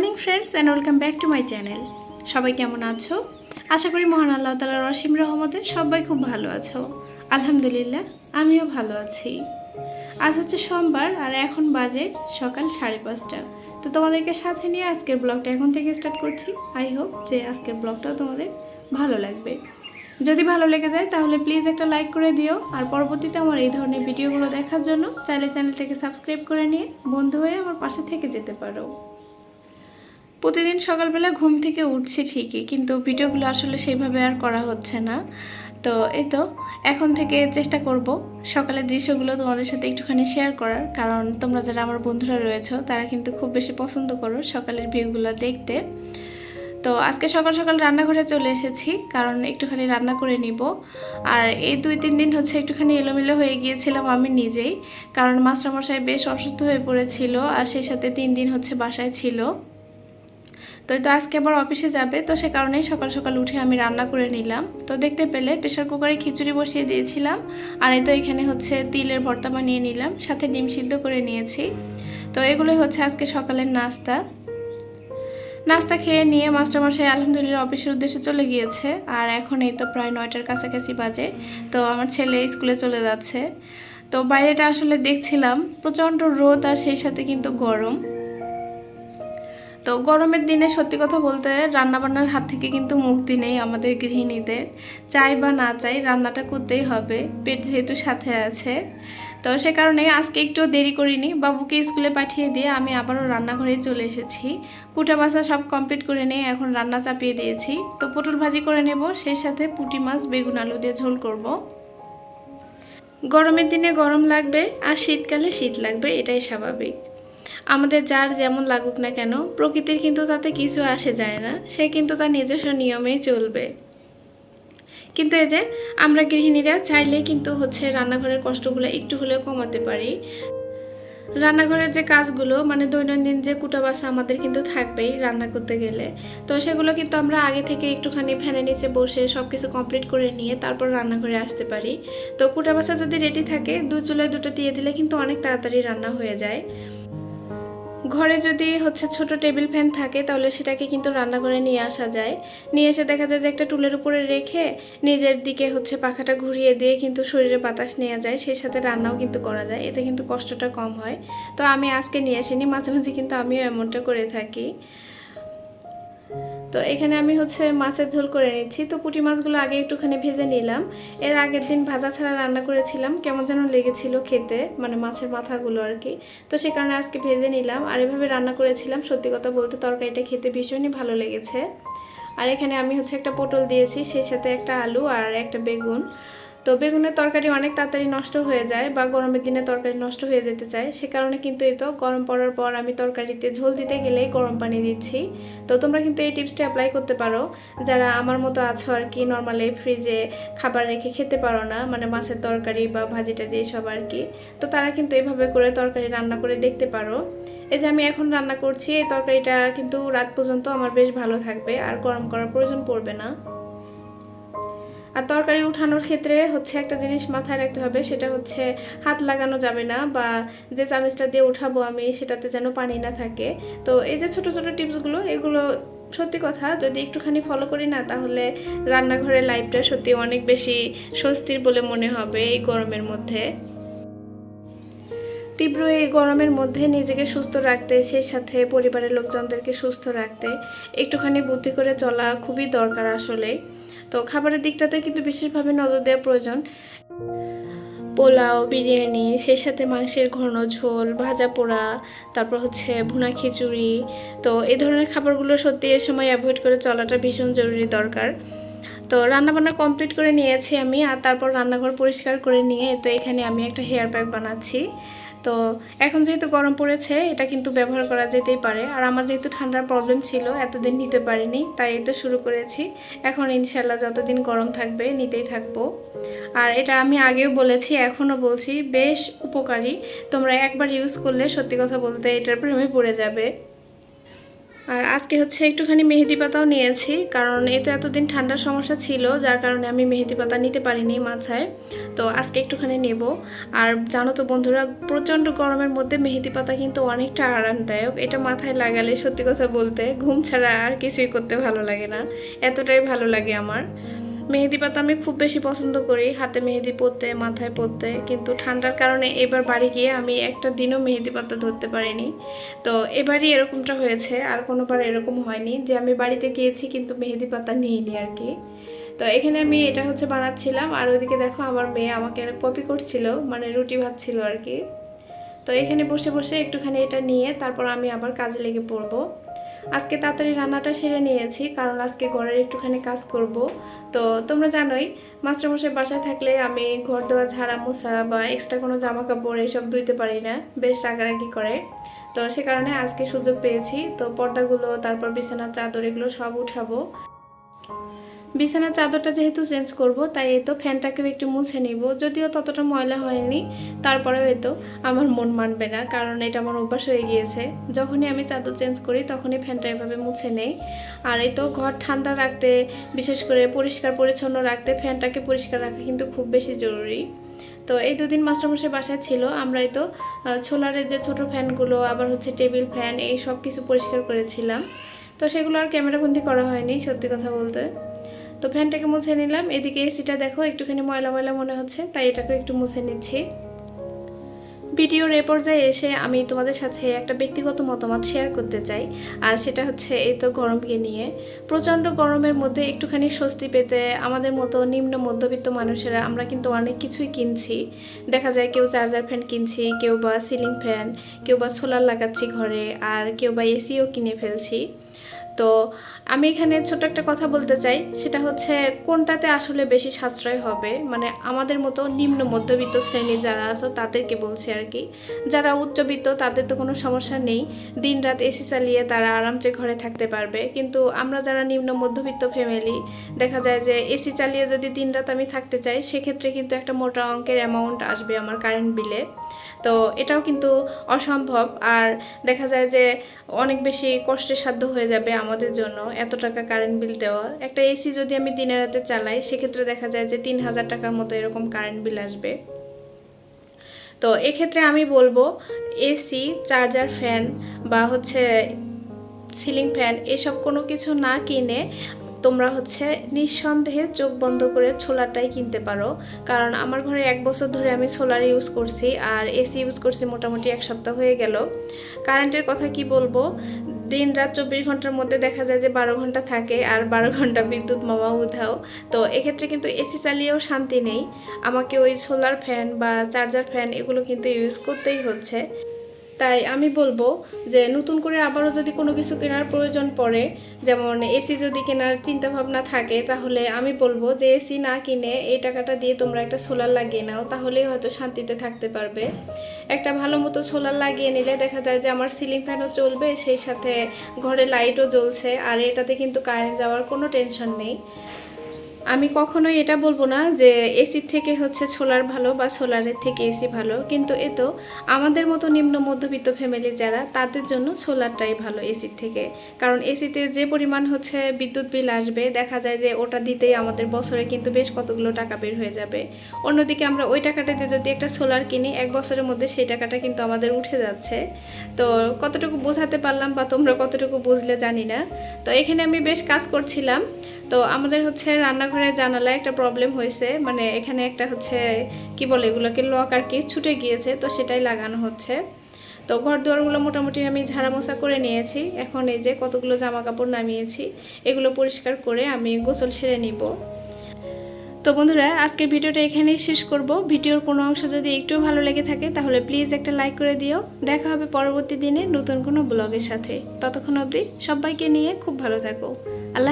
Morning friends and welcome back to my channel সবাই কেমন আছো? আশা করি মহান আল্লাহ তালার অসীম রহমতে সবাই খুব ভালো আছো। আলহামদুলিল্লাহ, আমিও ভালো আছি। আজ হচ্ছে সোমবার আর এখন বাজে সকাল সাড়ে পাঁচটা। তো তোমাদেরকে সাথে নিয়ে আজকের ব্লগটা এখন থেকে স্টার্ট করছি। আই হোপ যে আজকের ব্লগটাও তোমাদের ভালো লাগবে। যদি ভালো লেগে যায় তাহলে প্লিজ একটা লাইক করে দিও। আর পরবর্তীতে আমার এই ধরনের ভিডিওগুলো দেখার জন্য চাইলে চ্যানেলটাকে সাবস্ক্রাইব করে নিয়ে বন্ধু হয়ে আমার পাশে থেকে যেতে পারো। প্রতিদিন সকালবেলা ঘুম থেকে উঠছি ঠিকই, কিন্তু ভিডিওগুলো আসলে সেইভাবে আর করা হচ্ছে না। তো এই তো, এখন থেকে চেষ্টা করব সকালের দৃশ্যগুলো তোমাদের সাথে একটুখানি শেয়ার করার, কারণ তোমরা যারা আমার বন্ধুরা রয়েছো, তারা কিন্তু খুব বেশি পছন্দ করো সকালের ভিউগুলো দেখতে। তো আজকে সকাল সকাল রান্নাঘরে চলে এসেছি, কারণ একটুখানি রান্না করে নিব। আর এই দুই তিন দিন হচ্ছে একটুখানি এলোমেলো হয়ে গিয়েছিলাম আমি নিজেই, কারণ মাস্টারমশাই বেশ অসুস্থ হয়ে পড়েছিল, আর সেই সাথে তিন দিন হচ্ছে বাসায় ছিল। তো তো আজকে আবার অফিসে যাবে, তো সে কারণেই সকাল সকাল উঠে আমি রান্না করে নিলাম। তো দেখতে পেলে প্রেশার কুকারে খিচুড়ি বসিয়ে দিয়েছিলাম, আর এই তো এখানে হচ্ছে তিলের ভর্তা বানিয়ে নিলাম, সাথে ডিম সিদ্ধ করে নিয়েছি। তো এগুলোই হচ্ছে আজকে সকালের নাস্তা। নাস্তা খেয়ে নিয়ে মাস্টারমশাই আলহামদুলিল্লাহ অফিসের উদ্দেশ্যে চলে গিয়েছে, আর এখন এই তো প্রায় নয়টার কাছাকাছি বাজে, তো আমার ছেলে স্কুলে চলে যাচ্ছে। তো বাইরেটা আসলে দেখছিলাম, প্রচণ্ড রোদ আর সেই সাথে কিন্তু গরম। তো গরমের দিনে সত্যি কথা বলতে রান্নাবান্নার হাত থেকে কিন্তু মুক্তি নেই আমাদের গৃহিণীদের। চাই বা না চাই রান্নাটা করতেই হবে, পেট যেহেতু সাথে আছে। তো সে কারণে আজকে একটু দেরি করিনি, বাবুকে স্কুলে পাঠিয়ে দিয়ে আমি আবারও রান্নাঘরে চলে এসেছি। কুটা বাসা সব কমপ্লিট করে নিয়ে এখন রান্না চাপিয়ে দিয়েছি। তো পটল ভাজি করে নেব, সেই সাথে পুঁটি মাছ, বেগুন আলু দিয়ে ঝোল করব। গরমের দিনে গরম লাগবে আর শীতকালে শীত লাগবে, এটাই স্বাভাবিক। আমাদের যার যেমন লাগুক না কেন, প্রকৃতির কিন্তু তাতে কিছু আসে যায় না, সে কিন্তু তার নিজস্ব নিয়মেই চলবে। কিন্তু এই যে, আমরা গৃহিণীরা চাইলে কিন্তু হচ্ছে রান্নাঘরের কষ্টগুলো একটু হলেও কমাতে পারি। রান্নাঘরের যে কাজগুলো মানে দৈনন্দিন যে কুটা বাসা আমাদের কিন্তু থাকবেই রান্না করতে গেলে। তো সেগুলো কিন্তু আমরা আগে থেকে একটুখানি ফ্যানের নিচে বসে সব কিছু কমপ্লিট করে নিয়ে তারপর রান্নাঘরে আসতে পারি। তো কুটা বাসা যদি রেডি থাকে, দু চুলায় দুটো দিয়ে দিলে কিন্তু অনেক তাড়াতাড়ি রান্না হয়ে যায়। ঘরে যদি হচ্ছে ছোট টেবিল ফ্যান থাকে, তাহলে সেটাকে কিন্তু রান্নাঘরে নিয়ে আসা যায়। নিয়ে এসে দেখা যায় যে একটা টুলের উপরে রেখে নিজের দিকে হচ্ছে পাখাটা ঘুরিয়ে দিয়ে কিন্তু শরীরে বাতাস নেওয়া যায়, সেই সাথে রান্নাও কিন্তু করা যায়। এতে কিন্তু কষ্টটা কম হয়। তো আমি আজকে নিয়ে আসিনি, মাঝে মাঝে কিন্তু আমিও এমনটা করে থাকি। তো এখানে আমি হচ্ছে মাছের ঝোল করে নিচ্ছি। তো পুঁটি মাছগুলো আগে একটুখানি ভেজে নিলাম। এর আগের দিন ভাজা ছাড়া রান্না করেছিলাম। কেমন যেন লেগেছিল খেতে মানে মাছের মাথাগুলো আর কি। তো সে কারণে আজকে ভেজে নিলাম। আর এভাবে রান্না করেছিলাম। সত্যি কথা বলতে তরকারিটা খেতে ভীষণই ভালো লেগেছে। আর এখানে আমি হচ্ছে একটা পটল দিয়েছি, সেই সাথে একটা আলু আর একটা বেগুন। তো বেগুনের তরকারি অনেক তাড়াতাড়ি নষ্ট হয়ে যায় বা গরমের দিনে তরকারি নষ্ট হয়ে যেতে চায়, সে কারণে কিন্তু এই তো গরম পড়ার পর আমি তরকারিতে ঝোল দিতে গেলেই গরম পানি দিচ্ছি। তো তোমরা কিন্তু এই টিপসটা অ্যাপ্লাই করতে পারো। যারা আমার মতো আছো আর কি নর্মালি ফ্রিজে খাবার রেখে খেতে পারো না মানে মাছের তরকারি বা ভাজি টাজি এসব আর কি, তো তারা কিন্তু এভাবে করে তরকারি রান্না করে দেখতে পারো। এই যে আমি এখন রান্না করছি, এই তরকারিটা কিন্তু রাত পর্যন্ত আমার বেশ ভালো থাকবে, আর গরম করার প্রয়োজন পড়বে না। আর তরকারি উঠানোর ক্ষেত্রে হচ্ছে একটা জিনিস মাথায় রাখতে হবে, সেটা হচ্ছে হাত লাগানো যাবে না বা যে চামিচটা দিয়ে উঠাবো আমি সেটাতে যেন পানি না থাকে। তো এই যে ছোট ছোট টিপসগুলো, এগুলো সত্যি কথা, যদি একটুখানি ফলো করি না, তাহলে রান্নাঘরের লাইফটা সত্যি অনেক বেশি স্বস্তির বলে মনে হবে এই গরমের মধ্যে। তীব্র এই গরমের মধ্যে নিজেকে সুস্থ রাখতে, সেই সাথে পরিবারের লোকজনদেরকে সুস্থ রাখতে, একটুখানি বুদ্ধি করে চলা খুবই দরকার আসলে। তো খাবারের দিকটাতে কিন্তু বিশেষভাবে নজর দেওয়া প্রয়োজন। পোলাও, বিরিয়ানি, সেই সাথে মাংসের ঘন ঝোল, ভাজা পোড়া, তারপর হচ্ছে ভুনা খিচুড়ি। তো এই ধরনের খাবারগুলো সত্যি এ সময় অ্যাভয়েড করে চলাটা ভীষণ জরুরি দরকার। তো রান্নাবান্না কমপ্লিট করে নিয়েছি আমি, আর তারপর রান্নাঘর পরিষ্কার করে নিয়ে তো এখানে আমি একটা হেয়ার প্যাক বানাচ্ছি। তো এখন যেহেতু গরম পড়েছে, এটা কিন্তু ব্যবহার করা যেতেই পারে। আর আমার যেহেতু ঠান্ডার প্রবলেম ছিল, এতদিন নিতে পারিনি, তাই তো শুরু করেছি। এখন ইনশাল্লাহ যতদিন গরম থাকবে, নিতেই থাকব। আর এটা আমি আগেও বলেছি, এখনও বলছি, বেশ উপকারী। তোমরা একবার ইউজ করলে সত্যি কথা বলতে এটার প্রেমে পড়ে যাবে। আর আজকে হচ্ছে একটুখানি মেহেদি পাতাও নিয়েছি, কারণ এই তো এতদিন ঠান্ডার সমস্যা ছিল, যার কারণে আমি মেহেদি পাতা নিতে পারিনি মাথায়। তো আজকে একটুখানি নেব। আর জানো তো বন্ধুরা, প্রচণ্ড গরমের মধ্যে মেহেদি পাতা কিন্তু অনেকটা আরামদায়ক। এটা মাথায় লাগালে সত্যি কথা বলতে ঘুম ছাড়া আর কিছুই করতে ভালো লাগে না। এতটাই ভালো লাগে আমার। মেহেদি পাতা আমি খুব বেশি পছন্দ করি, হাতে মেহেদি পরতে, মাথায় পরতে। কিন্তু ঠান্ডার কারণে এবার বাড়ি গিয়ে আমি একটা দিনও মেহেদি পাতা ধরতে পারিনি। তো এবারই এরকমটা হয়েছে, আর কোনোবার এরকম হয়নি যে আমি বাড়িতে গিয়েছি কিন্তু মেহেদি পাতা নিইনি আর কি। তো এখানে আমি এটা হচ্ছে বানাচ্ছিলাম, আর ওইদিকে দেখো আমার মেয়ে আমাকে কপি করছিল মানে রুটি ভাজছিল আর কি। তো এখানে বসে বসে একটুখানি এটা নিয়ে তারপর আমি আবার কাজে লেগে পড়ব। আজকে তাড়াতাড়ি রান্নাটা সেরে নিয়েছি, কারণ আজকে ঘরের একটুখানি কাজ করব। তো তোমরা জানোই, মাস্টারমশাই বাসায় থাকলে আমি ঘর দেওয়া ঝাড়া, মোছা বা এক্সট্রা কোনো জামা কাপড় এইসব ধুইতে পারি না, বেশ রাগারাগি করে। তো সে কারণে আজকে সুযোগ পেয়েছি, তো পর্দাগুলো, তারপর বিছানার চাদর এগুলো সব উঠাবো। বিছানার চাদরটা যেহেতু চেঞ্জ করব, তাই এই তো ফ্যানটাকেও একটু মুছে নিব। যদিও ততটা ময়লা হয়নি, তারপরেও এই তো আমার মন মানবে না, কারণ এটা আমার অভ্যাস হয়ে গিয়েছে। যখনই আমি চাদর চেঞ্জ করি, তখনই ফ্যানটা এভাবে মুছে নেই। আর এই তো ঘর ঠান্ডা রাখতে, বিশেষ করে পরিষ্কার পরিচ্ছন্ন রাখতে, ফ্যানটাকে পরিষ্কার রাখা কিন্তু খুব বেশি জরুরি। তো এই দুদিন মাস্টারমশাই বাসায় ছিল আমরাই তো ছোলারের যে ছোট ফ্যানগুলো, আবার হচ্ছে টেবিল ফ্যান, এই সব কিছু পরিষ্কার করেছিলাম। তো সেগুলো আর ক্যামেরাবন্দি করা হয়নি, সত্যি কথা বলতে। তো ফ্যানটাকে মুছে নিলাম। এদিকে এসিটা দেখো, একটুখানি ময়লা ময়লা মনে হচ্ছে, তাই এটাকে একটু মুছে নিচ্ছি। ভিডিওর এ পর্যায়ে এসে আমি তোমাদের সাথে একটা ব্যক্তিগত মতামত শেয়ার করতে চাই, আর সেটা হচ্ছে এই তো গরমকে নিয়ে। প্রচণ্ড গরমের মধ্যে একটুখানি স্বস্তি পেতে আমাদের মতো নিম্ন মধ্যবিত্ত মানুষেরা আমরা কিন্তু অনেক কিছুই কিনছি। দেখা যায় কেউ চার্জার ফ্যান কিনছি, কেউ বা সিলিং ফ্যান, কেউ বা সোলার লাগাচ্ছি ঘরে, আর কেউ বা এসিও কিনে ফেলছি। তো আমি এখানে ছোট একটা কথা বলতে চাই। সেটা হচ্ছে কোনটাতে আসলে বেশি সাশ্রয় হবে? মানে আমাদের মতো নিম্ন মধ্যবিত্ত শ্রেণি যারা আছো, তাদেরকে বলছি আর কি। যারা উচ্চবিত্ত, তাদের তো কোনো সমস্যা নেই। দিনরাত এসি চালিয়ে তারা আরামসে ঘরে থাকতে পারবে। কিন্তু আমরা যারা নিম্ন মধ্যবিত্ত ফ্যামিলি দেখা যায় যে এসি চালিয়ে যদি দিনরাত আমি থাকতে চাই, সেক্ষেত্রে কিন্তু একটা মোটা অঙ্কের অ্যামাউন্ট আসবে আমার কারেন্ট বিলে তো এটাও কিন্তু অসম্ভব। আর দেখা যায় যে অনেক বেশি কষ্টের সাধ্য হয়ে যাবে আমাদের জন্য এত টাকা কারেন্ট বিল দেওয়া। একটা এসি যদি আমি দিনে রাতে চালাই, সেক্ষেত্রে দেখা যায় যে তিন হাজার টাকার মতো এরকম কারেন্ট বিল আসবে। তো এক্ষেত্রে আমি বলব এসি চার্জার ফ্যান বা হচ্ছে সিলিং ফ্যান এসব কোনো কিছু না কিনে তোমরা হচ্ছে নিঃসন্দেহে চোখ বন্ধ করে সোলারটাই কিনতে পারো। কারণ আমার ঘরে এক বছর ধরে আমি সোলার ইউজ করছি আর এসি ইউজ করছি মোটামুটি এক সপ্তাহ হয়ে গেল। কারেন্টের কথা কি বলব? দিন রাত চব্বিশ ঘণ্টার মধ্যে দেখা যায় যে বারো ঘণ্টা থাকে আর বারো ঘণ্টা বিদ্যুৎ মামা উধাও। তো এক্ষেত্রে কিন্তু এসি চালিয়েও শান্তি নেই। আমাকে ওই সোলার ফ্যান বা চার্জার ফ্যান এগুলো কিন্তু ইউজ করতেই হচ্ছে। তাই আমি বলব যে নতুন করে আবারও যদি কোনো কিছু কেনার প্রয়োজন পড়ে, যেমন এসি যদি কেনার চিন্তা ভাবনা থাকে, তাহলে আমি বলব যে এসি না কিনে এই টাকাটা দিয়ে তোমরা একটা সোলার লাগিয়ে নাও, তাহলেই হয়তো শান্তিতে থাকতে পারবে। একটা ভালো মতো সোলার লাগিয়ে নিলে দেখা যায় যে আমার সিলিং ফ্যানও চলবে, সেই সাথে ঘরে লাইটও জ্বলছে, আর এটাতে কিন্তু কারেন্ট যাওয়ার কোনো টেনশন নেই। আমি কখনোই এটা বলব না যে এসির থেকে হচ্ছে সোলার ভালো বা সোলারের থেকে এসি ভালো। কিন্তু এ তো আমাদের মতো নিম্ন মধ্যবিত্ত ফ্যামিলি যারা, তাদের জন্য সোলারটাই ভালো এসির থেকে। কারণ এসিতে যে পরিমাণ হচ্ছে বিদ্যুৎ বিল আসবে, দেখা যায় যে ওটা দিতেই আমাদের বছরে কিন্তু বেশ কতগুলো টাকা বের হয়ে যাবে। অন্যদিকে আমরা ওই টাকাটা দিয়ে যদি একটা সোলার কিনি, এক বছরের মধ্যে সেই টাকাটা কিন্তু আমাদের উঠে যাচ্ছে। তো কতটুকু বোঝাতে পারলাম বা তোমরা কতটুকু বুঝলে জানি না। তো এখানে আমি বেশ কাজ করছিলাম। তো আমাদের হচ্ছে রান্নাঘরের জানালায় একটা প্রবলেম হয়েছে। মানে এখানে একটা হচ্ছে, কি বলে এগুলোকে লক আর কি ছুটে গিয়েছে, তো সেটাই লাগানো হচ্ছে। তো ঘর দুয়ারগুলো মোটামুটি আমি ঝাড়া মোছা করে নিয়েছি। এখন এই যে কতগুলো জামা কাপড় নামিয়েছি, এগুলো পরিষ্কার করে আমি গোসল সেরে নিব। তো বন্ধুরা, আজকের ভিডিওটা এখানেই শেষ করব। ভিডিওর কোনো অংশ যদি একটু ভালো লেগে থাকে, তাহলে প্লিজ একটা লাইক করে দিও। দেখা হবে পরবর্তী দিনে নতুন কোনো ব্লগের সাথে। ততক্ষণ অবধি সবাইকে নিয়ে খুব ভালো থাকো। আল্লাহ